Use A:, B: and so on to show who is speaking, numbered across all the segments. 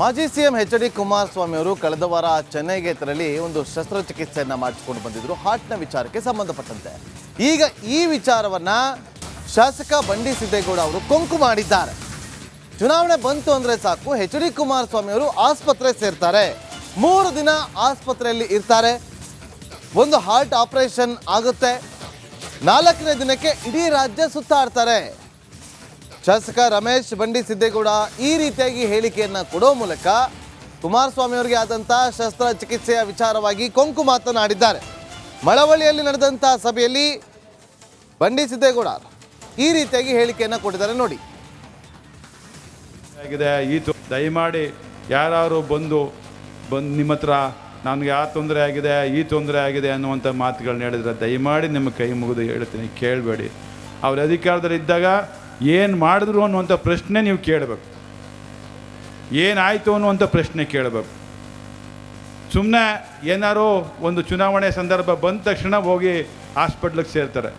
A: ಮಾಜಿ CM H D Kumaraswamy ಅವರು ಕಳೆದ ವಾರ ಚೆನ್ನೈಗೆ ತೆರಳಿ ಒಂದು ಶಸ್ತ್ರಚಿಕಿತ್ಸೆಯನ್ನು ಮಾಡಿಸಿಕೊಂಡು ಬಂದಿದ್ರು. ಹಾರ್ಟ್ನ ವಿಚಾರಕ್ಕೆ ಸಂಬಂಧಪಟ್ಟಂತೆ. ಈಗ ಈ ವಿಚಾರವನ್ನ ಶಾಸಕ ಬಂಡಿ ಸಿದ್ದೇಗೌಡ ಅವರು ಕೊಂಕು ಮಾಡಿದ್ದಾರೆ. ಚುನಾವಣೆ ಬಂತು ಅಂದ್ರೆ ಸಾಕು, ಎಚ್ ಡಿ ಕುಮಾರಸ್ವಾಮಿ ಅವರು ಆಸ್ಪತ್ರೆ ಸೇರ್ತಾರೆ. ಮೂರು ದಿನ ಆಸ್ಪತ್ರೆಯಲ್ಲಿ ಇರ್ತಾರೆ. ಒಂದು ಹಾರ್ಟ್ ಆಪರೇಷನ್ ಆಗುತ್ತೆ. ನಾಲ್ಕನೇ ದಿನಕ್ಕೆ ಇಡೀ ರಾಜ್ಯ ಸುತ್ತಾಡ್ತಾರೆ. ಶಾಸಕ ರಮೇಶ್ ಬಂಡಿ ಸಿದ್ದೇಗೌಡ ಈ ರೀತಿಯಾಗಿ ಹೇಳಿಕೆಯನ್ನ ಕೊಡೋ ಮೂಲಕ ಕುಮಾರಸ್ವಾಮಿ ಅವರಿಗೆ ಆದಂಥ ಶಸ್ತ್ರಚಿಕಿತ್ಸೆಯ ವಿಚಾರವಾಗಿ ಕೊಂಕು ಮಾತನಾಡಿದ್ದಾರೆ. ಮಳವಳ್ಳಿಯಲ್ಲಿ ನಡೆದಂಥ ಸಭೆಯಲ್ಲಿ ಬಂಡಿ ಸಿದ್ದೇಗೌಡ ಈ ರೀತಿಯಾಗಿ ಹೇಳಿಕೆಯನ್ನ ಕೊಟ್ಟಿದ್ದಾರೆ ನೋಡಿ.
B: ಆಗಿದೆ, ಈ ತೊ, ದಯಮಾಡಿ ಯಾರು ಬಂದು ಬಂದು ನಿಮ್ಮ ಹತ್ರ ನನಗೆ ಆ ತೊಂದರೆ ಆಗಿದೆ, ಈ ತೊಂದರೆ ಆಗಿದೆ ಅನ್ನುವಂಥ ಮಾತುಗಳನ್ನ ಹೇಳಿದ್ರೆ ದಯಮಾಡಿ ನಿಮ್ಮ ಕೈ ಮುಗಿದು ಹೇಳ್ತೀನಿ, ಕೇಳಬೇಡಿ. ಅವ್ರ ಅಧಿಕಾರದಲ್ಲಿ ಇದ್ದಾಗ ಏನು ಮಾಡಿದ್ರು ಅನ್ನುವಂಥ ಪ್ರಶ್ನೆ ನೀವು ಕೇಳಬೇಕು. ಏನಾಯಿತು ಅನ್ನುವಂಥ ಪ್ರಶ್ನೆ ಕೇಳಬೇಕು. ಸುಮ್ಮನೆ ಏನಾರೋ ಒಂದು ಚುನಾವಣೆ ಸಂದರ್ಭ ಬಂದ ತಕ್ಷಣ ಹೋಗಿ ಹಾಸ್ಪಿಟ್ಲಿಗೆ ಸೇರ್ತಾರೆ.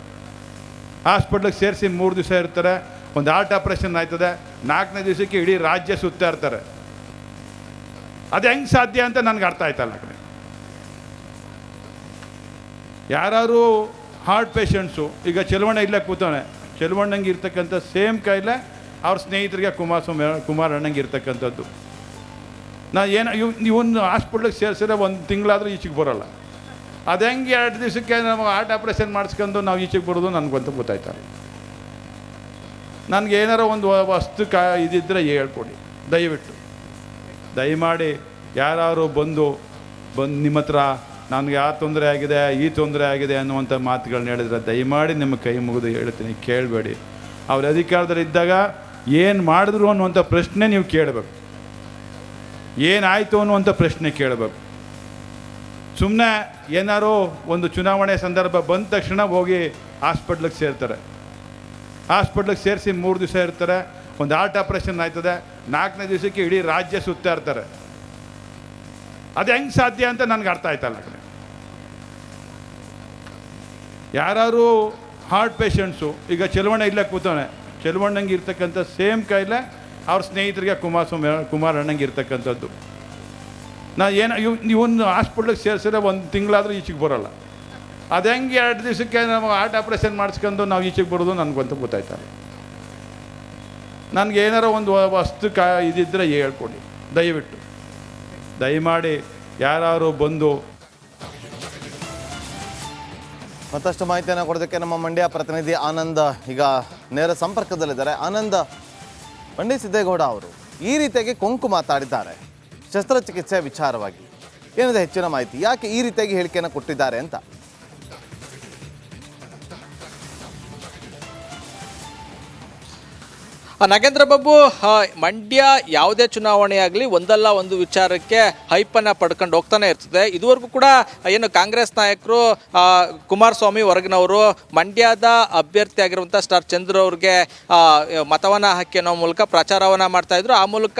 B: ಹಾಸ್ಪಿಟ್ಲಿಗೆ ಸೇರಿಸಿ ಮೂರು ದಿವಸ ಇರ್ತಾರೆ, ಒಂದು ಹಾರ್ಟ್ ಆಪ್ರೇಷನ್ ಆಯ್ತದೆ, ನಾಲ್ಕನೇ ದಿವಸಕ್ಕೆ ಇಡೀ ರಾಜ್ಯ ಸುತ್ತಾ ಇರ್ತಾರೆ. ಅದು ಹೆಂಗೆ ಸಾಧ್ಯ ಅಂತ ನನಗೆ ಅರ್ಥ ಆಯ್ತಲ್ಲ ಕಡೆ ಯಾರು ಹಾರ್ಟ್ ಪೇಷಂಟ್ಸು, ಈಗ ಚಲವಣೆ ಇಲ್ಲೇ ಕೂತವನೆ ಚೆಲುವಣ್ಣಂಗೆ ಇರ್ತಕ್ಕಂಥ ಸೇಮ್ ಕಾಯಿಲೆ ಅವ್ರ ಸ್ನೇಹಿತರಿಗೆ ಕುಮಾರ್ ಅಣ್ಣಂಗೆ ಇರ್ತಕ್ಕಂಥದ್ದು. ನಾ ಏನು, ಇವ್, ಇವನು ಹಾಸ್ಪಿಟ್ಲಿಗೆ ಸೇರಿಸಿದ್ರೆ ಒಂದು ತಿಂಗಳಾದರೂ ಈಚೆಗೆ ಬರೋಲ್ಲ. ಅದು ಹೆಂಗೆ ಎರಡು ದಿವಸಕ್ಕೆ ನಾವು ಹಾರ್ಟ್ ಆಪ್ರೇಷನ್ ಮಾಡಿಸ್ಕೊಂಡು ನಾವು ಈಚೆಗೆ ಬರೋದು ನನಗಂತೂ ಗೊತ್ತಾಯ್ತಾರೆ ನನಗೆ ಏನಾರ ಒಂದು ವಸ್ತು ಕಾ ಇದಿದ್ದರೆ ಹೇಳ್ಕೊಡಿ, ದಯವಿಟ್ಟು. ದಯಮಾಡಿ ಯಾರು ಬಂದು ಬಂದು ನಿಮ್ಮ ಹತ್ರ ನನಗೆ ಆ ತೊಂದರೆ ಆಗಿದೆ, ಈ ತೊಂದರೆ ಆಗಿದೆ ಅನ್ನುವಂಥ ಮಾತುಗಳನ್ನ ಹೇಳಿದ್ರೆ ದಯಮಾಡಿ ನಿಮ್ಮ ಕೈ ಮುಗಿದು ಹೇಳ್ತೀನಿ, ಕೇಳಬೇಡಿ. ಅವ್ರ ಅಧಿಕಾರದಲ್ಲಿ ಇದ್ದಾಗ ಏನು ಮಾಡಿದ್ರು ಅನ್ನುವಂಥ ಪ್ರಶ್ನೆ ನೀವು ಕೇಳಬೇಕು. ಏನಾಯಿತು ಅನ್ನುವಂಥ ಪ್ರಶ್ನೆ ಕೇಳಬೇಕು. ಸುಮ್ಮನೆ ಏನಾರು ಒಂದು ಚುನಾವಣೆ ಸಂದರ್ಭ ಬಂದ ತಕ್ಷಣ ಹೋಗಿ ಹಾಸ್ಪಿಟ್ಲಿಗೆ ಸೇರ್ತಾರೆ. ಹಾಸ್ಪಿಟ್ಲಿಗೆ ಸೇರಿಸಿ ಮೂರು ದಿವಸ ಇರ್ತಾರೆ, ಒಂದು ಹಾರ್ಟ್ ಆಪ್ರೇಷನ್ ಆಯ್ತದೆ, ನಾಲ್ಕನೇ ದಿವಸಕ್ಕೆ ಇಡೀ ರಾಜ್ಯ ಸುತ್ತಾ ಇರ್ತಾರೆ ಅದು ಹೆಂಗೆ ಸಾಧ್ಯ ಅಂತ ನನಗೆ ಅರ್ಥ ಆಯ್ತಲ್ಲ ಕಡೆ ಯಾರು ಹಾರ್ಟ್ ಪೇಷಂಟ್ಸು ಈಗ ಚೆಲುವಣ್ಣ ಇಲ್ಲೇ ಕೂತವನೆ. ಚೆಲುವಣ್ಣಂಗೆ ಇರ್ತಕ್ಕಂಥ ಸೇಮ್ ಕಾಯಿಲೆ ಅವ್ರ ಸ್ನೇಹಿತರಿಗೆ ಕುಮಾರಸ್ವಾಮಿ ಕುಮಾರ್ ಅಣ್ಣಂಗೆ ಇರ್ತಕ್ಕಂಥದ್ದು. ನಾ ಏನು, ಇವ್, ಇವನು ಹಾಸ್ಪಿಟ್ಲಿಗೆ ಸೇರಿಸಿದ್ರೆ ಒಂದು ತಿಂಗಳಾದರೂ ಈಚೆಗೆ ಬರೋಲ್ಲ. ಅದು ಹೆಂಗೆ ಎರಡು ದಿವಸಕ್ಕೆ ನಾವು ಹಾರ್ಟ್ ಆಪ್ರೇಷನ್ ಮಾಡಿಸ್ಕೊಂಡು ನಾವು ಈಚೆಗೆ ಬರೋದು ನನಗಂತೂ ಗೊತ್ತಾಯ್ತಾರೆ ನನಗೆ ಏನಾರ ಒಂದು ವಸ್ತು ಕಾ ಇದಿದ್ದರೆ ಹೇಳ್ಕೊಡಿ. ದಯವಿಟ್ಟು. ದಯಮಾಡಿ ಯಾರು ಬಂದು
A: ಮತ್ತಷ್ಟು ಮಾಹಿತಿಯನ್ನು ಕೊಡೋದಕ್ಕೆ ನಮ್ಮ ಮಂಡ್ಯ ಪ್ರತಿನಿಧಿ ಆನಂದ ಈಗ ನೇರ ಸಂಪರ್ಕದಲ್ಲಿದ್ದಾರೆ. ಆನಂದ ಮಂಡ್ಯ ಸಿದ್ದೇಗೌಡ ಅವರು ಈ ರೀತಿಯಾಗಿ ಕೊಂಕು ಮಾತಾಡಿದ್ದಾರೆ. ಶಸ್ತ್ರಚಿಕಿತ್ಸೆ ವಿಚಾರವಾಗಿ. ಏನಿದೆ ಹೆಚ್ಚಿನ ಮಾಹಿತಿ? ಯಾಕೆ ಈ ರೀತಿಯಾಗಿ ಹೇಳಿಕೆಯನ್ನು ಕೊಟ್ಟಿದ್ದಾರೆ ಅಂತ?
C: ನಾಗೇಂದ್ರ ಬಾಬು ಮಂಡ್ಯ ಯಾವುದೇ ಚುನಾವಣೆ ಆಗಲಿ ಒಂದಲ್ಲ ಒಂದು ವಿಚಾರಕ್ಕೆ ಹೈಪನ್ನು ಪಡ್ಕೊಂಡು ಹೋಗ್ತಾನೆ ಇರ್ತದೆ. ಇದುವರೆಗೂ ಕೂಡ ಏನು ಕಾಂಗ್ರೆಸ್ ನಾಯಕರು ಕುಮಾರಸ್ವಾಮಿ ಹೊರಗಿನವರು, ಮಂಡ್ಯದ ಅಭ್ಯರ್ಥಿ ಆಗಿರುವಂಥ ಸ್ಟಾರ್ ಚಂದ್ರ ಅವ್ರಿಗೆ ಮತವನ್ನು ಹಾಕಿ ಅನ್ನೋ ಮೂಲಕ ಪ್ರಚಾರವನ್ನು ಮಾಡ್ತಾಯಿದ್ರು ಆ ಮೂಲಕ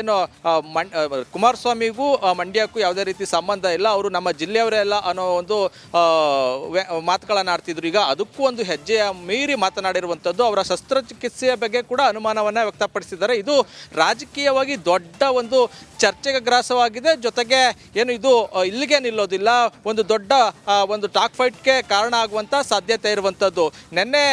C: ಏನು ಮಂಡ್ ಕುಮಾರಸ್ವಾಮಿಗೂ ಮಂಡ್ಯಕ್ಕೂ ಯಾವುದೇ ರೀತಿ ಸಂಬಂಧ ಇಲ್ಲ. ಅವರು ನಮ್ಮ ಜಿಲ್ಲೆಯವರೇ ಅಲ್ಲ ಅನ್ನೋ ಒಂದು ಮಾತುಗಳನ್ನು ಆಡ್ತಿದ್ರು. ಈಗ ಅದಕ್ಕೂ ಒಂದು ಹೆಜ್ಜೆಯ ಮೀರಿ ಮಾತನಾಡಿರುವಂಥದ್ದು ಅವರ ಶಸ್ತ್ರಚಿಕಿತ್ಸೆಯ ಕೂಡ ಅನುಮಾನವನ್ನು ವ್ಯಕ್ತಪಡಿಸಿದ್ದಾರೆ. ಇದು ರಾಜಕೀಯವಾಗಿ ದೊಡ್ಡ ಒಂದು ಚರ್ಚೆಗೆ ಗ್ರಾಸವಾಗಿದೆ. ಜೊತೆಗೆ ಏನು ಇದು ಇಲ್ಲಿಗೆ ನಿಲ್ಲೋದಿಲ್ಲ. ಒಂದು ದೊಡ್ಡ ಒಂದು ಟಾಕ್ ಫೈಟ್ಗೆ ಕಾರಣ ಆಗುವಂಥ ಸಾಧ್ಯತೆ ಇರುವಂಥದ್ದು ನಿನ್ನೆ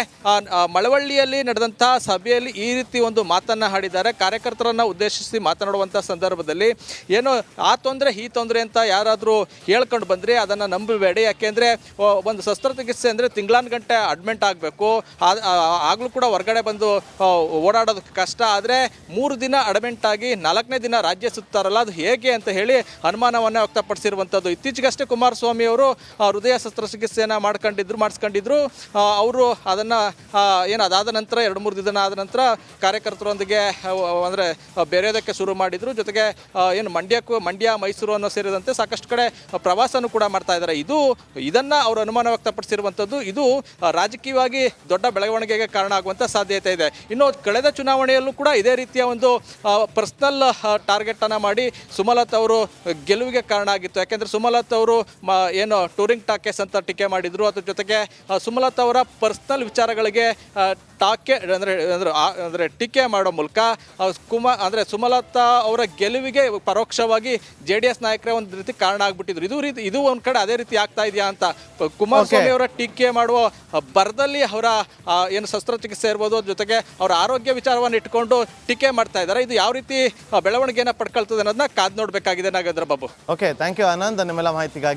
C: ಮಳವಳ್ಳಿಯಲ್ಲಿ ನಡೆದಂಥ ಸಭೆಯಲ್ಲಿ ಈ ರೀತಿ ಒಂದು ಮಾತನ್ನ ಹಾಡಿದ್ದಾರೆ. ಕಾರ್ಯಕರ್ತರನ್ನ ಉದ್ದೇಶಿಸಿ ಮಾತನಾಡುವಂಥ ಸಂದರ್ಭದಲ್ಲಿ, ಏನು, ಆ ತೊಂದರೆ, ಈ ತೊಂದರೆ ಅಂತ ಯಾರಾದರೂ ಹೇಳ್ಕೊಂಡು ಬಂದರೆ ಅದನ್ನು ನಂಬಬೇಡಿ. ಯಾಕೆಂದರೆ ಒಂದು ಶಸ್ತ್ರಚಿಕಿತ್ಸೆ ಅಂದರೆ ತಿಂಗಳಾನ್ ಗಂಟೆ ಅಡ್ಮಿಂಟ್ ಆಗಬೇಕು. ಆಗಲೂ ಕೂಡ ಹೊರಗಡೆ ಬಂದು ಓಡಾಡೋದಕ್ಕೆ ಕಷ್ಟ. ಆದರೆ ಮೂರು ದಿನ ಅಡಮೆಂಟಾಗಿ ನಾಲ್ಕನೇ ದಿನ ರಾಜ್ಯ ಸುತ್ತಾರಲ್ಲ, ಅದು ಹೇಗೆ ಅಂತ ಹೇಳಿ ಅನುಮಾನವನ್ನು ವ್ಯಕ್ತಪಡಿಸಿರುವಂಥದ್ದು ಇತ್ತೀಚೆಗಷ್ಟೇ ಕುಮಾರಸ್ವಾಮಿ ಅವರು ಹೃದಯ ಶಸ್ತ್ರಚಿಕಿತ್ಸೆಯನ್ನು ಮಾಡ್ಕೊಂಡಿದ್ರು, ಮಾಡಿಸ್ಕೊಂಡಿದ್ರು. ಅವರು ಅದನ್ನು ಏನು, ಅದಾದ ನಂತರ, ಎರಡು ಮೂರು ದಿನ ಆದ ನಂತರ ಕಾರ್ಯಕರ್ತರೊಂದಿಗೆ ಅಂದರೆ ಬೇರೆಯೋದಕ್ಕೆ ಶುರು ಮಾಡಿದರು. ಜೊತೆಗೆ ಏನು ಮಂಡ್ಯಕ್ಕೂ ಮಂಡ್ಯ, ಮೈಸೂರು ಅನ್ನೋ ಸೇರಿದಂತೆ ಸಾಕಷ್ಟು ಕಡೆ ಪ್ರವಾಸನೂ ಕೂಡ ಮಾಡ್ತಾ ಇದ್ದಾರೆ. ಇದು, ಇದನ್ನು ಅವರು ಅನುಮಾನ ವ್ಯಕ್ತಪಡಿಸಿರುವಂಥದ್ದು ಇದು ರಾಜಕೀಯವಾಗಿ ದೊಡ್ಡ ಬೆಳವಣಿಗೆಗೆ ಕಾರಣ ಆಗುವಂಥ ಸಾಧ್ಯತೆ ಇದೆ. ಇನ್ನು ಕಳೆದ ಚುನಾವಣೆಯಲ್ಲೂ ಕೂಡ ಇದೇ ರೀತಿಯ ಒಂದು ಪರ್ಸ್ನಲ್ ಟಾರ್ಗೆಟ್ ಅನ್ನ ಮಾಡಿ ಸುಮಲತ್ ಅವರು ಗೆಲುವಿಗೆ ಕಾರಣ ಆಗಿತ್ತು. ಯಾಕೆಂದ್ರೆ ಸುಮಲತ್ ಅವರು ಮ- ಏನು ಟೂರಿಂಗ್ ಟಾಕೇಸ್ ಅಂತ ಟೀಕೆ ಮಾಡಿದ್ರು. ಅದ್ರ ಜೊತೆಗೆ ಸುಮಲತ್ ಅವರ ಪರ್ಸ್ನಲ್ ವಿಚಾರಗಳಿಗೆ ಟಾಕೆ ಅಂದ್ರೆ ಅಂದ್ರೆ ಅಂದರೆ ಟೀಕೆ ಮಾಡೋ ಮೂಲಕ ಆ, ಕುಮಾರ್ ಅಂದ್ರೆ ಸುಮಲತಾ ಅವರ ಗೆಲುವಿಗೆ ಪರೋಕ್ಷವಾಗಿ ಜೆ ಡಿ ಎಸ್ ನಾಯಕರೇ ಒಂದು ರೀತಿ ಕಾರಣ ಆಗಿಬಿಟ್ಟಿದ್ರು. ಇದು ರೀತಿ ಇದು ಒಂದು ಕಡೆ ಅದೇ ರೀತಿ ಆಗ್ತಾ ಇದೆಯಾ ಅಂತ ಕುಮಾರಸ್ವಾಮಿ ಅವರ ಟೀಕೆ ಮಾಡುವ ಬರದಲ್ಲಿ ಅವರ ಏನು ಶಸ್ತ್ರಚಿಕಿತ್ಸೆ ಇರ್ಬೋದು ಅದ್ರ ಜೊತೆಗೆ ಅವರ ಆರೋಗ್ಯ ವಿಚಾರವನ್ನು ಇಟ್ಕೊಂಡು ಟೀಕೆ ಮಾಡ್ತಾ ಇದ್ದಾರೆ. ಇದು ಯಾವ ರೀತಿ ಬೆಳವಣಿಗೆಯನ್ನು ಪಡ್ಕೊಳ್ತದೆ ಅನ್ನೋದನ್ನ ಕಾದ್ ನೋಡಬೇಕಾಗಿದೆ Nagendra Babu.
A: Okay thank you Anand. ನಿಮ್ಮೆಲ್ಲ ಮಾಹಿತಿಗಾಗಿ